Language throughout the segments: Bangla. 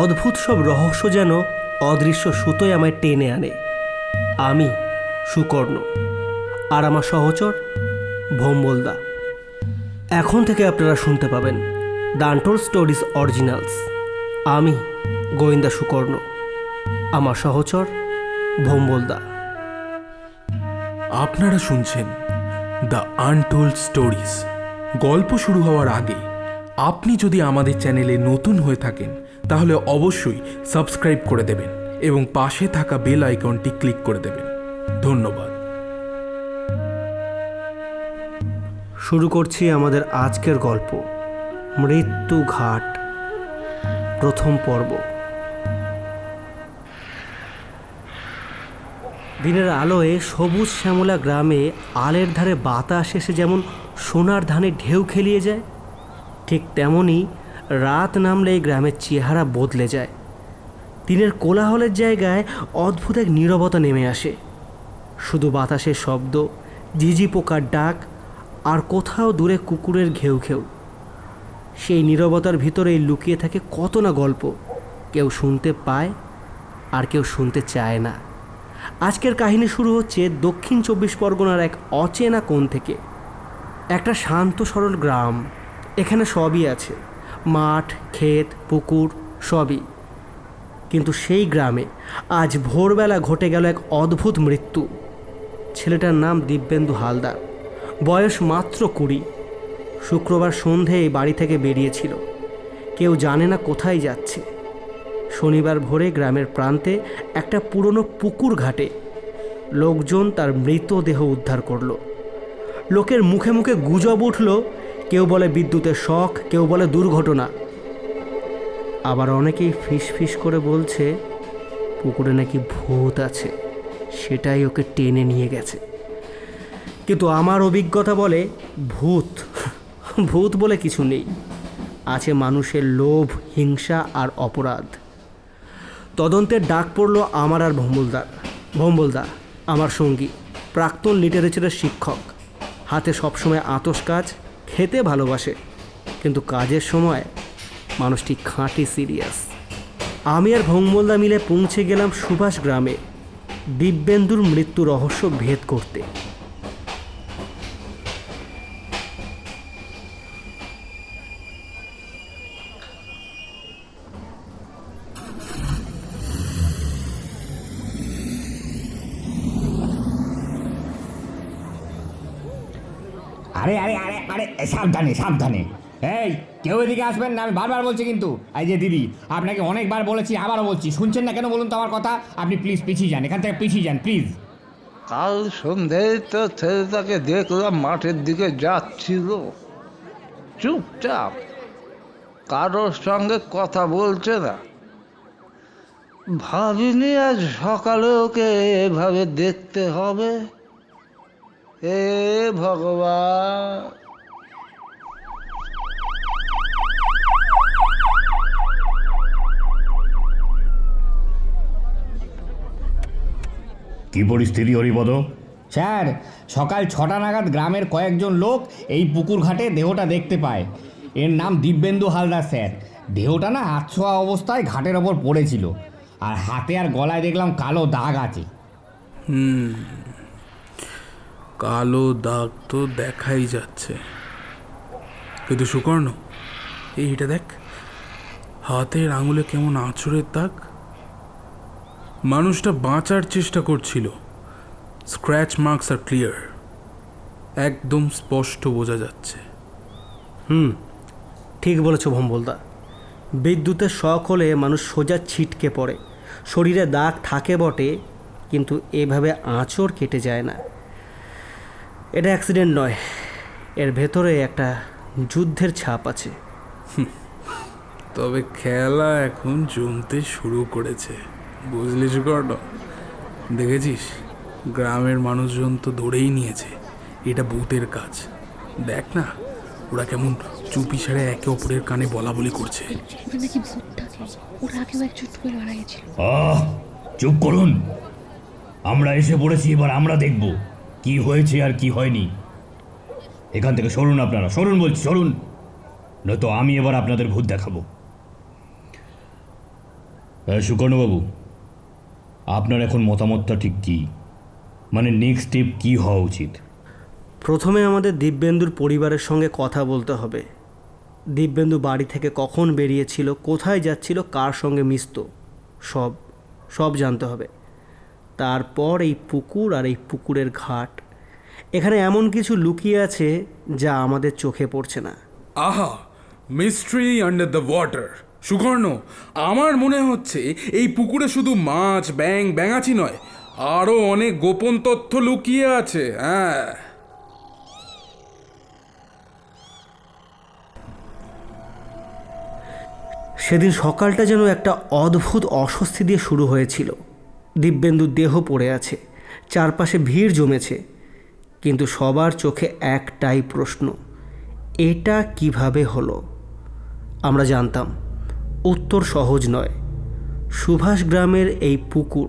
অদ্ভুত সব রহস্য যেন অদৃশ্য সুতোয় আমায় টেনে আনে। আমি সুকর্ণ আর আমার সহচর ভোম্বলদা। এখন থেকে আপনারা শুনতে পাবেন দান্টোর স্টোরিজ অরিজিনালস। আমি গোয়েন্দা সুকর্ণ, আমার সহচর ভোম্বলদা। আপনারা শুনছেন দ্য আনটোল্ড স্টোরিজ। গল্প শুরু হওয়ার আগে, আপনি যদি আমাদের চ্যানেলে নতুন হয়ে থাকেন তাহলে অবশ্যই সাবস্ক্রাইব করে দেবেন এবং পাশে থাকা বেল আইকনটি ক্লিক করে দেবেন। ধন্যবাদ। শুরু করছি আমাদের আজকের গল্প, মৃত্যু ঘাট, প্রথম পর্ব। দিনের আলোয় সবুজ শ্যামলা গ্রামে আলের ধারে বাতাস এসে যেমন সোনার ধানে ঢেউ খেলিয়ে যায়, ঠিক তেমনই রাত নামলে এই গ্রামের চেহারা বদলে যায়। দিনের কোলাহলের জায়গায় অদ্ভুত এক নীরবতা নেমে আসে। শুধু বাতাসের শব্দ, ঝিঝি পোকার ডাক, আর কোথাও দূরে কুকুরের ঘেউ ঘেউ। সেই নীরবতার ভিতরেই লুকিয়ে থাকে কত না গল্প। কেউ শুনতে পায়, আর কেউ শুনতে চায় না। আজকের কাহিনী শুরু হচ্ছে দক্ষিণ চব্বিশ পরগনার এক অচেনা কোণ থেকে। একটা শান্ত সরল গ্রাম, এখানে সবই আছে। মাঠ, ক্ষেত, পুকুর সবই। কিন্তু সেই গ্রামে আজ ভোরবেলা ঘটে গেল এক অদ্ভুত মৃত্যু। ছেলেটার নাম দিব্যেন্দু হালদার। বয়স মাত্র কুড়ি। শুক্রবার সন্ধে এই বাড়ি থেকে বেরিয়েছিল। কেউ জানে না কোথায় যাচ্ছে। শনিবার ভোরে গ্রামের প্রান্তে একটা পুরনো পুকুর ঘাটে লোকজন তার মৃতদেহ উদ্ধার করল। লোকের মুখে মুখে গুজব উঠল কেউ বলে বিদ্যুতের শখ কেউ বলে দুর্ঘটনা। আবার অনেকেই ফিস ফিস করে বলছে, পুকুরে নাকি ভূত আছে, সেটাই ওকে টেনে নিয়ে গেছে। কিন্তু আমার অভিজ্ঞতা বলে ভূত ভূত বলে কিছু নেই। আছে মানুষের লোভ, হিংসা আর অপরাধ। তদন্তের ডাক পড়ল আমার আর ভম্বলদার, ভম্বলদা, আমার সঙ্গী, প্রাক্তন লিটারেচারের শিক্ষক। হাতে সবসময় আতস কাজ খেতে ভালোবাসে, কিন্তু কাজের সময় মানুষটি খাঁটি সিরিয়াস। আমি আর ভঙ্গলদা মিলে পৌঁছে গেলাম সুভাষ গ্রামে, দিব্যেন্দুর মৃত্যু রহস্য ভেদ করতে আরে আরে আরে আরে এ, সাবধানে সাবধানে। এই, কেউ এদিকে আসবেন না, আমি বারবার বলছি কিন্তু। এই যে দিদি, আপনাকে অনেকবার বলেছি, আবারও বলছি, শুনছেন না কেন বলুন তো আমার কথা? আপনি প্লিজ পিছিয়ে যান, এখান থেকে পিছিয়ে যান প্লিজ কাল সন্ধ্যেয় তো ছেলেটাকে দেখলাম মাঠের দিকে যাচ্ছিল। চুপচাপ, কারোর সঙ্গে কথা বলছে না। ভাবিনি আজ সকালে ওকে এভাবে দেখতে হবে। এ ভগবান। কি পরিস্থিতি হরিপদ? স্যার সকাল ছটা নাগাদ গ্রামের কয়েকজন লোক এই পুকুর ঘাটে দেহটা দেখতে পায়। এর নাম দিব্যেন্দু হালদার স্যার। দেহটা না হাতছোয়া অবস্থায় ঘাটের ওপর পড়েছিল। আর হাতে আর গলায় দেখলাম কালো দাগ আছে। হুম কালো দাগ তো দেখাই যাচ্ছে। কিন্তু সুকর্ণ এইটা দেখ হাতের আঙুলে কেমন আঁচড়ের দাগ। মানুষটা বাঁচার চেষ্টা করছিল। স্ক্র্যাচ মার্কস আর ক্লিয়ার। একদম স্পষ্ট বোঝা যাচ্ছে। হুম ঠিক বলেছ ভম্বলদা। বিদ্যুতের শখ হলে মানুষ সোজা ছিটকে পড়ে। শরীরে দাগ থাকে বটে কিন্তু এভাবে আঁচড় কেটে যায় না। এটা অ্যাক্সিডেন্ট নয় এর ভেতরে একটা যুদ্ধের ছাপ আছে। তবে খেলা এখন জমতে শুরু করেছে। বুঝলি সুকর্ণ দেখেছিস? গ্রামের মানুষজন তো ধরেই নিয়েছে। এটা ভূতের কাজ। দেখ না ওরা কেমন চুপি সারে একে অপরের কানে বলা বলি করছে নাকি ভূত থাকে ওরা আগেও একজন ডুবে মারা গেছিল। আহ চুপ করুন। আমরা এসে পড়েছি এবার আমরা দেখব কি হয়েছে আর কি হয়নি। এখান থেকে সরুন আপনারা সরুন বলছি সরুন। নয়তো আমি এবার আপনাদের ভূত দেখাবো। সুকর্ণবাবু আপনার এখন মতামতটা ঠিক কি? মানে নেক্সট স্টেপ কি হওয়া উচিত? প্রথমে আমাদের দিব্যেন্দুর পরিবারের সঙ্গে কথা বলতে হবে। দিব্যেন্দু বাড়ি থেকে কখন বেরিয়েছিল কোথায় যাচ্ছিল কার সঙ্গে মিশত সব সব জানতে হবে। তারপর এই পুকুর আর এই পুকুরের ঘাট এখানে এমন কিছু লুকিয়ে আছে যা আমাদের চোখে পড়ছে না। আহা mystery under the water Sukarna, আমার মনে হচ্ছে এই পুকুরে শুধু মাছ ব্যাং ব্যাঙাচি নয় আরও অনেক গোপন তথ্য লুকিয়ে আছে হ্যাঁ। সেদিন সকালটা যেন একটা অদ্ভুত অস্বস্তি দিয়ে শুরু হয়েছিল। দিব্যেন্দুর দেহ পড়ে আছে, চারপাশে ভিড় জমেছে, কিন্তু সবার চোখে একটাই প্রশ্ন, এটা কীভাবে হলো? আমরা জানতাম। উত্তর সহজ নয়। সুভাষ গ্রামের এই পুকুর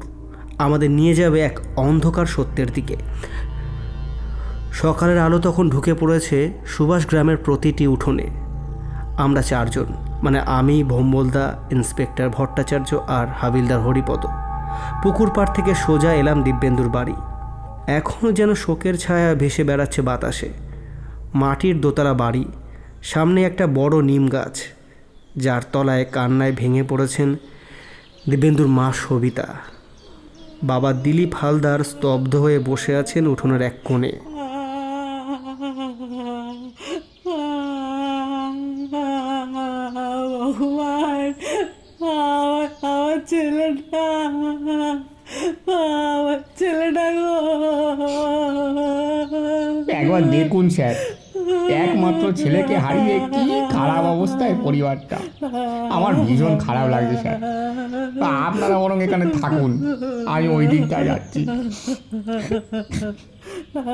আমাদের নিয়ে যাবে এক অন্ধকার সত্যের দিকে। সকালের আলো তখন ঢুকে পড়েছে সুভাষ গ্রামের প্রতিটি উঠোনে। আমরা চারজন মানে আমি ভম্বলদা ইন্সপেক্টর ভট্টাচার্য আর হাবিলদার হরিপদ। পুকুর পাড় থেকে সোজা এলাম দিব্যেন্দুর বাড়ি। এখনও যেন শোকের ছায়া ভেসে বেড়াচ্ছে বাতাসে। মাটির দোতলা বাড়ি, সামনে একটা বড় নিম গাছ। যার তলায় কান্নায় ভেঙে পড়েছেন দিব্যেন্দুর মা সবিতা। বাবা দিলীপ হালদার স্তব্ধ হয়ে বসে আছেন উঠোনের এক কোণে। একবার দেখুন স্যার, একমাত্র ছেলেকে হারিয়ে কি খারাপ অবস্থায় পরিবারটা। আমার ভীষণ খারাপ লাগছে, স্যার। আপনারা বরং এখানে থাকুন, আমি ওই দিকটায় যাচ্ছি।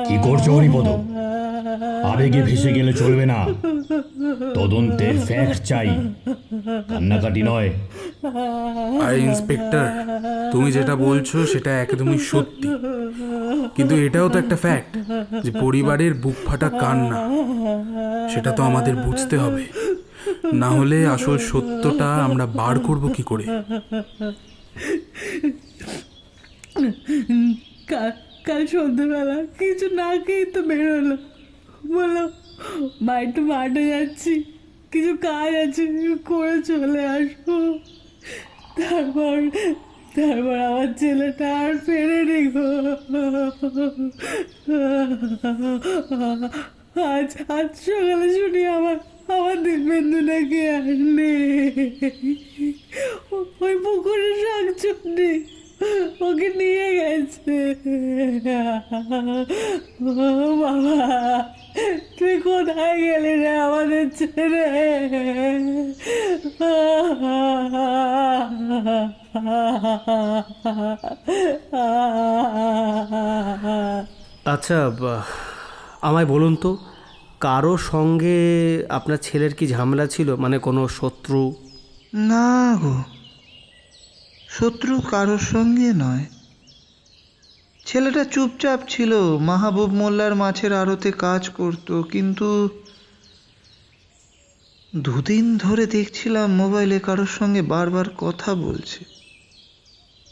কি করছ হরিপদ? আবেগে ভেসে গেলে চলবে না। তদন্তের ফ্যাক্ট চাই। কান্নাকাটি নয়। আর ইন্সপেক্টর, তুমি যেটা বলছো সেটা একদমই সত্যি। কিন্তু এটাও তো একটা ফ্যাক্ট যে পরিবারের বুক ফাটা কান্না, সেটা তো আমাদের বুঝতে হবে। না হলে আসল সত্যটা আমরা বার করব কি করে? কাল সন্ধ্যেবেলা কিছু না খেয়ে তো বেরোলো বলো মা, একটু মাঠে যাচ্ছি। কিছু কাজ আছে করে চলে আসব তারপর তারপর আমার ছেলেটা আর ফেরেনি গো। আজ আজ সকালে শুনি আমার আমার দিব্যেন্দু নাকি আসলে ওই পুকুরে শাক চুন্নি, ওকে নিয়ে গেছে। বাবা, তুই কোথায় গেলি রে আমাদের ছেড়ে? আচ্ছা আমায় বলুন তো, কারও সঙ্গে আপনার ছেলের কি ঝামেলা ছিল? মানে কোনো শত্রু? না গো, শত্রু কারোর সঙ্গে নয়। ছেলেটা চুপচাপ ছিল, মাহবুব মোল্লার মাছের আড়তে কাজ করত, কিন্তু দুদিন ধরে দেখছিলাম মোবাইলে কারোর সঙ্গে বারবার কথা বলছে।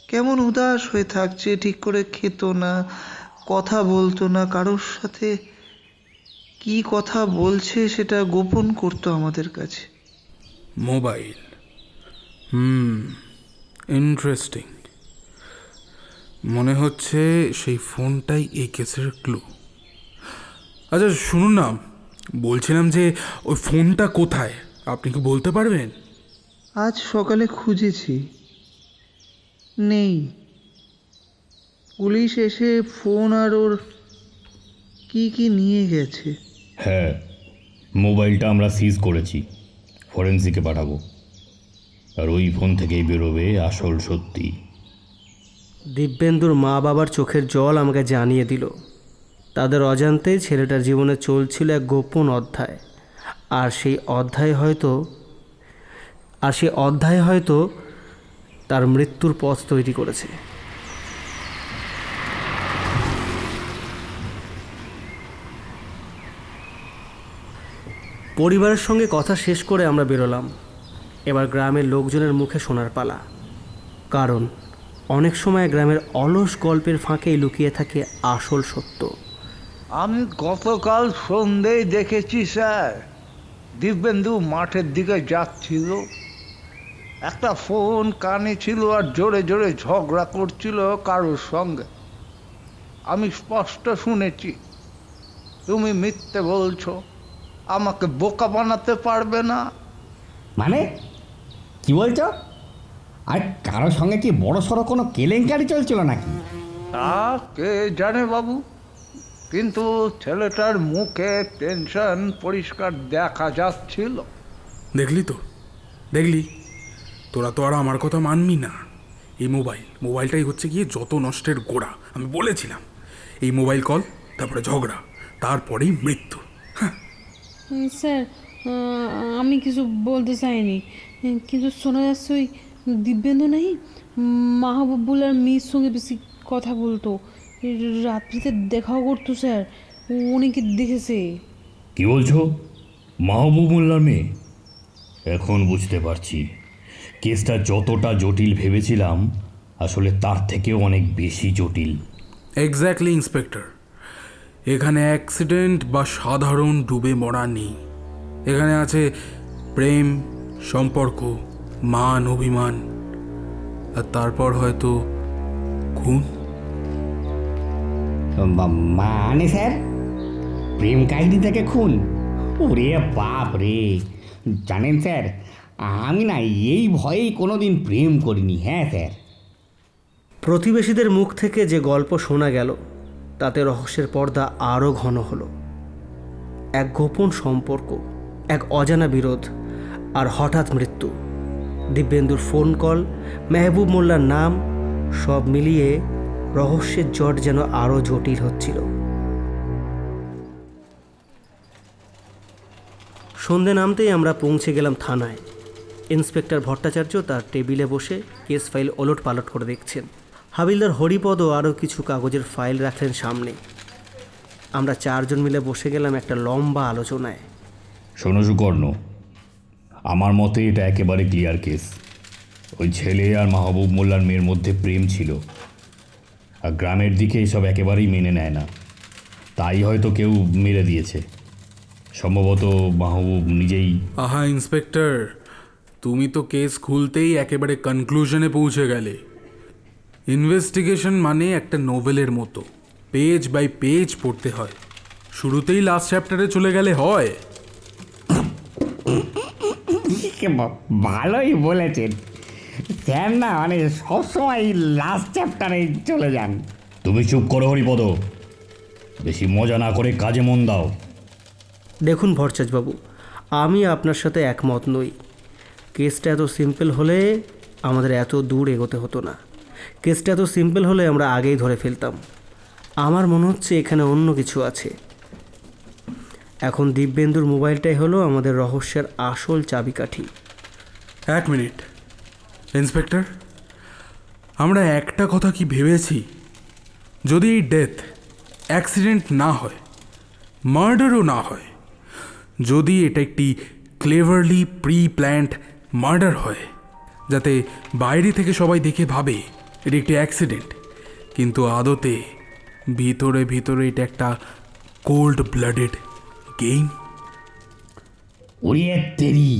কেমন উদাস হয়ে থাকছে, ঠিক করে খেত না, কথা বলতো না, কারোর সাথে কি কথা বলছে সেটা গোপন করতো আমাদের কাছে। মোবাইল? হুম ইন্টারেস্টিং মনে হচ্ছে সেই ফোনটাই এই কেসের ক্লু আচ্ছা শুনুন না বলছিলাম যে ওই ফোনটা কোথায়? আপনি কি বলতে পারবেন? আজ সকালে খুঁজেছি। নেই। পুলিশ এসে ফোন আর ওর কি কি নিয়ে গেছে। হ্যাঁ মোবাইলটা আমরা সিজ করেছি। ফরেন্সিকে পাঠাবো। আর ওই ফোন থেকেই বেরোবে আসল সত্যি। দিব্যেন্দুর মা বাবার চোখের জল আমাকে জানিয়ে দিল। তাদের অজান্তেই ছেলেটার জীবনে চলছিল এক গোপন অধ্যায়। আর সেই অধ্যায় হয়তো, আর সেই অধ্যায় হয়তো তার মৃত্যুর পথ তৈরি করেছে। পরিবারের সঙ্গে কথা শেষ করে আমরা বেরোলাম। এবার গ্রামের লোকজনের মুখে শোনার পালা। কারণ, অনেক সময় গ্রামের অলস গল্পের ফাঁকেই লুকিয়ে থাকে আসল সত্য। আমি গতকাল সন্ধেয় দেখেছি স্যার। দিব্যেন্দু মাঠের দিকে যাচ্ছিল। একটা ফোন কানে ছিল আর জোরে জোরে ঝগড়া করছিল কারোর সঙ্গে। আমি স্পষ্ট শুনেছি তুমি মিথ্যে বলছো আমাকে বোকা বানাতে পারবে না। মানে? কি বলছো? আর কারোর সঙ্গে কি বড় সড়ো কোনো কেলেঙ্কারি চলছিল নাকি? তা কে জানে বাবু? কিন্তু ছেলেটার মুখে টেনশন পরিষ্কার দেখা যাচ্ছিল। দেখলি তো? দেখলি? তোরা তো আর আমার কথা মানবি না। এই মোবাইল মোবাইলটাই হচ্ছে গিয়ে যত নষ্টের গোড়া আমি বলেছিলাম। এই মোবাইল কল তারপরে ঝগড়া তারপরেই মৃত্যু। হ্যাঁ। স্যার আমি কিছু বলতে চাইনি। কিন্তু শোনা যাচ্ছে ওই দিব্যেন্দু নেই মাহবুবুল আর মেয়ের সঙ্গে বেশি কথা বলতো। রাত্রিতে দেখাও করতো স্যার। উনি কি দেখেছে? কি বলছো? মাহবুব মোল্লার মেয়ে? এখন বুঝতে পারছি। কেসটা যতটা জটিল ভেবেছিলাম আসলে তার থেকেও অনেক বেশি জটিল। Exactly inspector. এখানে অ্যাক্সিডেন্ট বা সাধারণ ডুবে মরা নেই। এখানে আছে প্রেম সম্পর্ক মান অভিমান। আর তারপর হয়তো খুন। মানে স্যার। প্রেম কাহিনী থেকে খুন। ওরে বাপ রে। জানেন স্যার, আমি না এই ভয়েই কোনো দিন প্রেম করিনি হ্যাঁ স্যার? প্রতিবেশীদের মুখ থেকে যে গল্প শোনা গেল, তাতে রহস্যের পর্দা আরও ঘন হলো। এক গোপন সম্পর্ক, এক অজানা বিরোধ, আর হঠাৎ মৃত্যু। দিব্যেন্দুর ফোন কল মেহবুব মোল্লার নাম, সব মিলিয়ে রহস্যের জট যেন আরও জটিল হচ্ছিল। সন্ধে নামতেই আমরা পৌঁছে গেলাম থানায়। ইন্সপেক্টর ভট্টাচার্য তার টেবিলে বসে কেস ফাইল ওলট পালট করে দেখছেন। হাবিলদার হরিপদও আরও কিছু কাগজের ফাইল রাখলেন সামনে। আমরা চারজন মিলে বসে গেলাম একটা লম্বা আলোচনায়। শোনো সুকর্ণ, আমার মতে এটা একেবারে ক্লিয়ার কেস ওই ছেলে আর মাহবুব মোল্লার মেয়ের মধ্যে প্রেম ছিল। আর গ্রামের দিকে এসব একেবারেই মেনে নেয় না। তাই হয়তো কেউ মেরে দিয়েছে। সম্ভবত মাহবুব নিজেই আহা ইন্সপেক্টর তুমি তো কেস খুলতেই একেবারে কনক্লুশনে পৌঁছে গেলে। ইনভেস্টিগেশন মানে একটা নোভেলের মতো। পেজ বাই পেজ পড়তে হয়। শুরুতেই লাস্ট চ্যাপ্টারে চলে গেলে হয়। বা- ভালোই বলেছেন। স্যার না মানে সবসময় লাস্ট চ্যাপ্টারে চলে যান। তুমি চুপ করো হরিপদ। বেশি মজা না করে কাজে মন দাও। দেখুন ভরচাজবাবু আমি আপনার সাথে একমত নই। কেসটা এত সিম্পল হলে আমাদের এত দূর এগোতে হতো না। কেসটা এত সিম্পল হলে আমরা আগেই ধরে ফেলতাম। আমার মনে হচ্ছে এখানে অন্য কিছু আছে। এখন দিব্যেন্দুর মোবাইলটাই হলো আমাদের রহস্যের আসল চাবিকাঠি। এক মিনিট। ইন্সপেক্টর, আমরা একটা কথা কি ভেবেছি? যদি এই ডেথ অ্যাক্সিডেন্ট না হয়, মার্ডারও না হয়, যদি এটা একটি ক্লেভারলি প্রি প্ল্যান্ড মার্ডার হয়, যাতে বাইরে থেকে সবাই দেখে ভাবে এটা একটি অ্যাক্সিডেন্ট, কিন্তু আদতে ভিতরে ভিতরে এটা একটা কোল্ড ব্লাডেড গেম। ওরে তেরি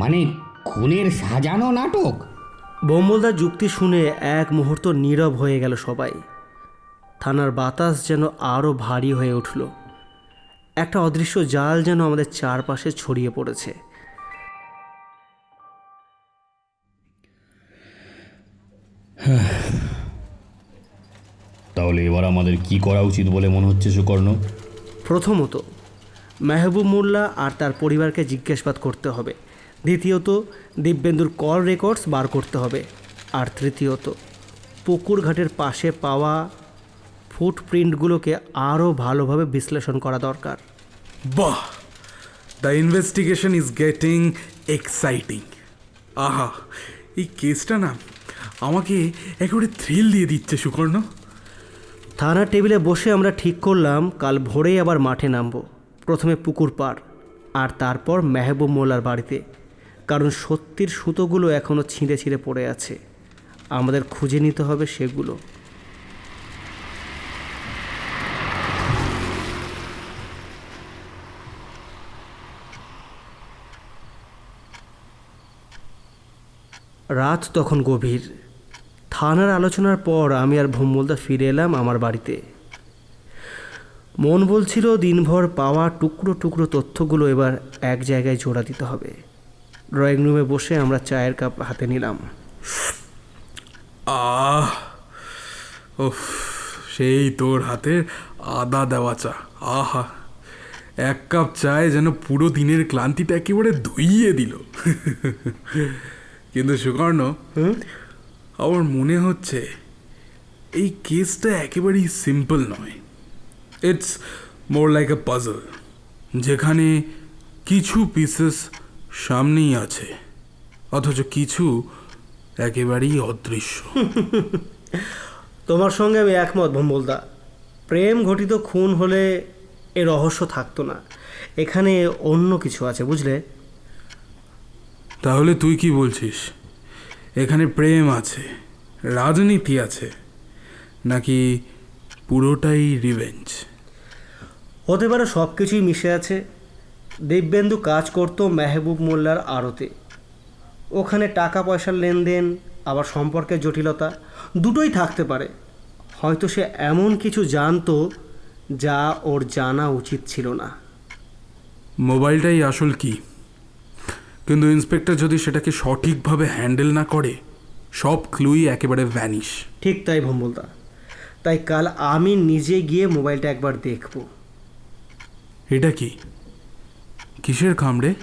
মানে খুনের সাজানো নাটক? বম্বলদার যুক্তি শুনে এক মুহূর্ত নীরব হয়ে গেল সবাই। থানার বাতাস যেন আরও ভারী হয়ে উঠল। একটা অদৃশ্য জাল যেন আমাদের চারপাশে ছড়িয়ে পড়েছে। তাহলে এবার আমাদের কি করা উচিত বলে মনে হচ্ছে সুকর্ণ? প্রথমত মেহবুব মোল্লা আর তার পরিবারকে জিজ্ঞাসাবাদ করতে হবে। দ্বিতীয়ত দিব্যেন্দুর কল রেকর্ডস বার করতে হবে। আর তৃতীয়ত পুকুরঘাটের পাশে পাওয়া ফুটপ্রিন্টগুলোকে আরও ভালোভাবে বিশ্লেষণ করা দরকার। বাহ! The investigation is getting exciting আহা! এই কেসটা না আমাকে একেবারে থ্রিল দিয়ে দিচ্ছে সুকর্ণ। থানার টেবিলে বসে আমরা ঠিক করলাম কাল ভোরেই আবার মাঠে নামবো। প্রথমে পুকুর পাড় আর তারপর মেহবুব মোল্লার বাড়িতে। কারণ সত্যির সুতোগুলো এখনও ছিঁড়ে ছিঁড়ে পড়ে আছে। আমাদের খুঁজে নিতে হবে সেগুলো। রাত তখন গভীর। থানার আলোচনার পর আমি আর ভুম্বলদা ফিরে এলাম আমার বাড়িতে। মন বলছিল দিনভর পাওয়া টুকরো টুকরো তথ্যগুলো এবার এক জায়গায় জোড়া দিতে হবে। ড্রয়িং রুমে বসে আমরা চায়ের কাপ হাতে নিলাম। আহ সেই তোর হাতের আদা দেওয়া চা। আহা এক কাপ চায় যেন পুরো দিনের ক্লান্তিটা একেবারে ধুইয়ে দিল। কিন্তু সুকর্ণ আমার মনে হচ্ছে এই কেসটা একেবারেই সিম্পল নয়। It's more like a puzzle যেখানে কিছু পিসেস সামনেই আছে। অথচ কিছু একেবারেই অদৃশ্য। তোমার সঙ্গে আমি একমত ভম্বলদা। প্রেম ঘটিত খুন হলে এ রহস্য থাকতো না। এখানে অন্য কিছু আছে বুঝলে? তাহলে তুই কি বলছিস? এখানে প্রেম আছে রাজনীতি আছে নাকি পুরোটাই রিভেঞ্জ হতে পারে সব কিছুই মিশে আছে দিব্যেন্দু কাজ করতো মেহবুব মোল্লার আড়তে। ওখানে টাকা পয়সার লেনদেন আবার সম্পর্কের জটিলতা দুটোই থাকতে পারে। হয়তো সে এমন কিছু জানতো যা ওর জানা উচিত ছিল না। মোবাইলটাই আসল কি? কিন্তু ইন্সপেক্টর যদি সেটাকে সঠিকভাবে হ্যান্ডেল না করে সব ক্লুই একেবারে ভ্যানিশ। ঠিক তাই ভম্বলদা। তাই কাল আমি নিজে গিয়ে মোবাইলটা একবার দেখব। এটা কি? কিসের খামড়ে?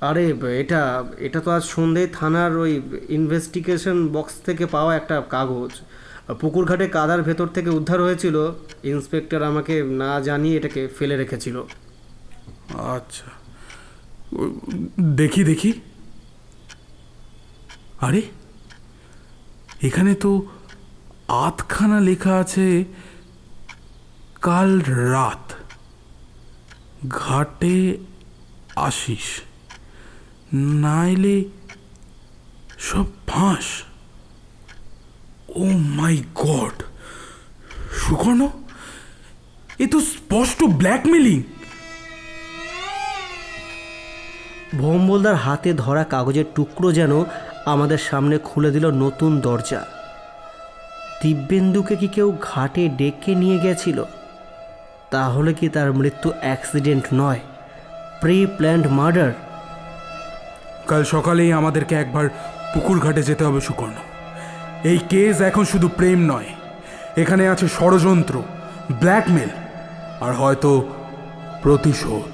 আরে এটা এটা তো আজ সন্ধ্যেয় থানার ওই ইনভেস্টিগেশন বক্স থেকে পাওয়া একটা কাগজ। পুকুরঘাটে কাদার ভেতর থেকে উদ্ধার হয়েছিল। ইন্সপেক্টর আমাকে না জানিয়ে এটাকে ফেলে রেখেছিল। আচ্ছা। দেখি দেখি। আরে এখানে তো আধখানা লেখা আছে কাল রাত। ঘাটে আসিস, নাইলে সব ফাঁস। ও মাই গড, সুকর্ণ, এ তো স্পষ্ট ব্ল্যাকমেলিং ভোম্বলদার হাতে ধরা কাগজের টুকরো যেন আমাদের সামনে খুলে দিল নতুন দরজা। দিব্যেন্দুকে কি কেউ ঘাটে ডেকে নিয়ে গেছিল? তাহলে কি তার মৃত্যু অ্যাক্সিডেন্ট নয়? প্রি প্ল্যান্ড মার্ডার কাল সকালেই আমাদেরকে একবার পুকুর ঘাটে যেতে হবে সুকর্ণ। এই কেস এখন শুধু প্রেম নয় এখানে আছে ষড়যন্ত্র ব্ল্যাকমেল আর হয়তো প্রতিশোধ।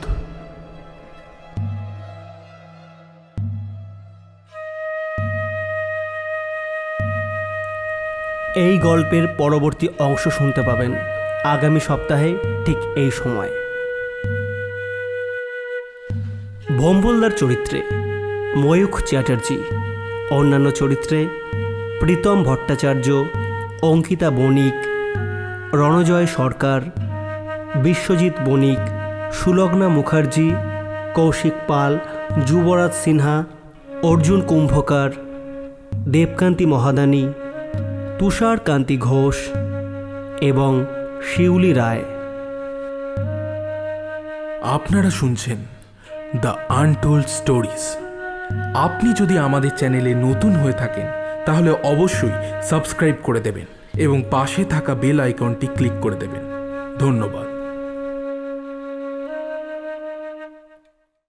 এই গল্পের পরবর্তী অংশ শুনতে পাবেন। আগামী সপ্তাহে ঠিক এই সময়। ভোম্বলদার চরিত্রে ময়ূখ চ্যাটার্জি, অন্যান্য চরিত্রে প্রীতম ভট্টাচার্য, অঙ্কিতা বণিক, রণজয় সরকার, বিশ্বজিৎ বণিক, সুলগ্না মুখার্জি, কৌশিক পাল, যুবরাজ সিনহা, অর্জুন কুম্ভকার, দেবকান্তি মহাদানী তুষার কান্তি ঘোষ এবং শিউলি রায়। আপনারা শুনছেন দ্য আনটোল্ড স্টোরিজ। আপনি যদি আমাদের চ্যানেলে নতুন হয়ে থাকেন, তাহলে অবশ্যই সাবস্ক্রাইব করে দেবেন এবং পাশে থাকা বেল আইকনটি ক্লিক করে দেবেন। ধন্যবাদ।